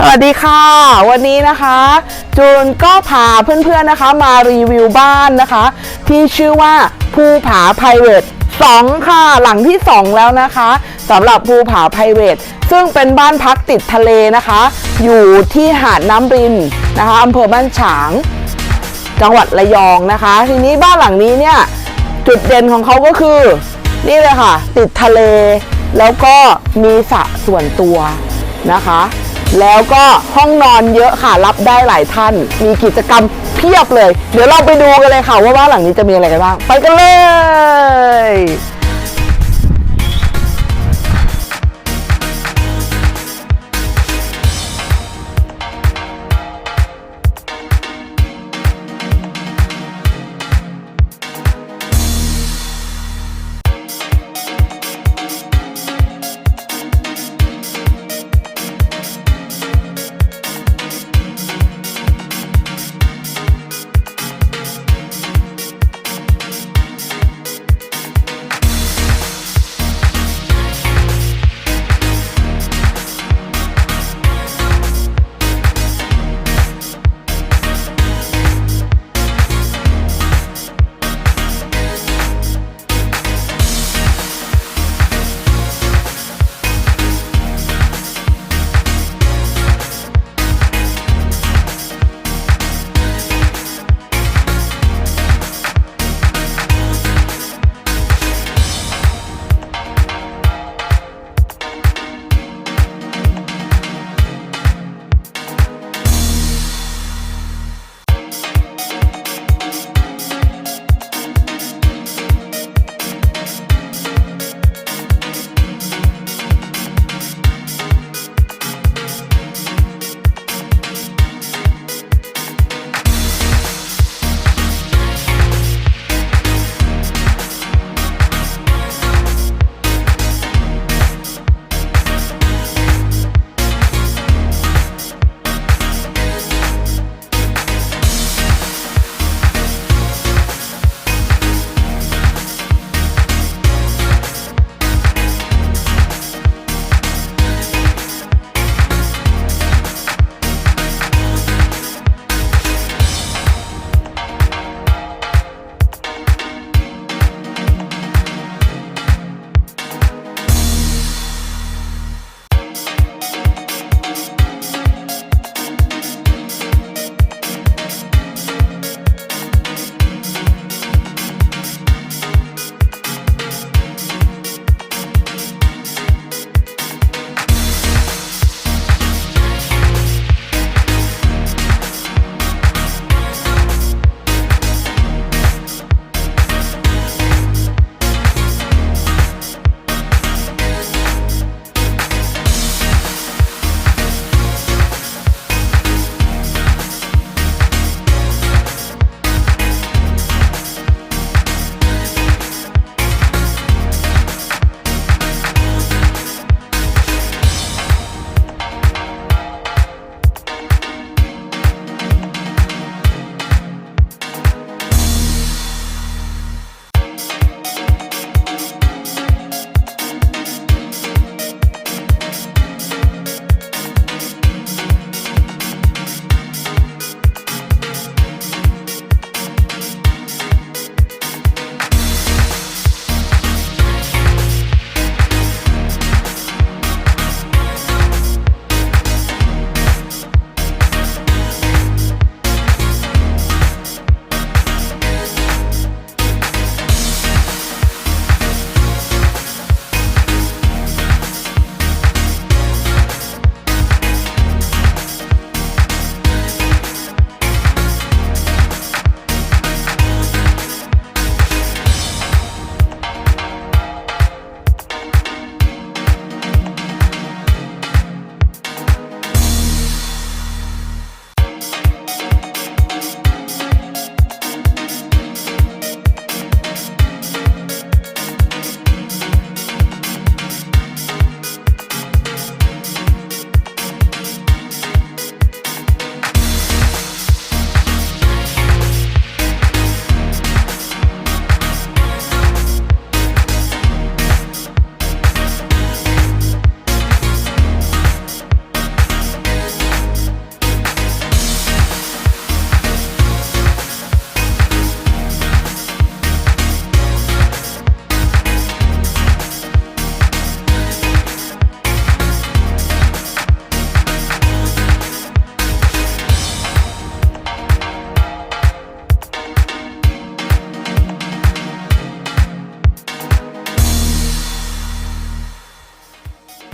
สวัสดีค่ะ วันนี้นะคะ จูนก็พาเพื่อนๆนะคะ มารีวิวบ้านนะคะ ที่ชื่อว่าภูผา private 2ค่ะหลังที่ 2 แล้วนะคะสำหรับภูผา private ซึ่งเป็นบ้านพักติดทะเลนะคะ อยู่ที่หาดน้ำรินนะคะอำเภอบ้านฉาง จังหวัดระยองนะคะ ทีนี้บ้านหลังนี้เนี่ยจุดเด่นของเขาก็คือ นี่เลยค่ะ ติดทะเล แล้วก็มีสระส่วนตัวนะคะ แล้วก็ห้องนอนเยอะค่ะรับได้หลายท่าน มีกิจกรรมเพียบเลย เดี๋ยวเราไปดูกันเลยค่ะว่าบ้านหลังนี้จะมีอะไรกันบ้าง ไปกันเลย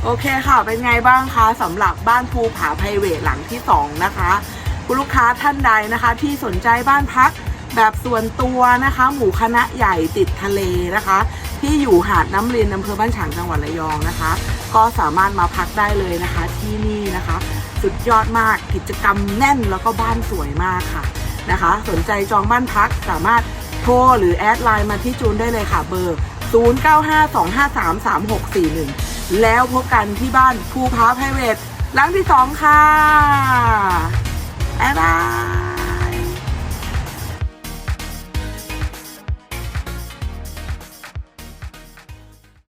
โอเคค่ะ เป็นไงบ้างคะสำหรับบ้านภูผาไพรเวทหลังที่ 2 นะคะ คุณลูกค้าท่านใดนะคะ ที่สนใจบ้านพักแบบส่วนตัวนะคะ หมู่คณะใหญ่ติดทะเลนะคะ ที่อยู่หาดน้ำลินอำเภอบ้านฉางจังหวัดระยองนะคะ ก็สามารถมาพักได้เลยนะคะที่นี่นะคะ สุดยอดมากกิจกรรมแน่นแล้วก็บ้านสวยมากค่ะนะคะ สนใจจองบ้านพักสามารถโทรหรือแอดไลน์มาที่จูนได้เลยค่ะเบอร์ 0952533641 แล้วพบกันที่บ้านภูพาไพรเวทหลังที่สองค่ะบ๊ายบาย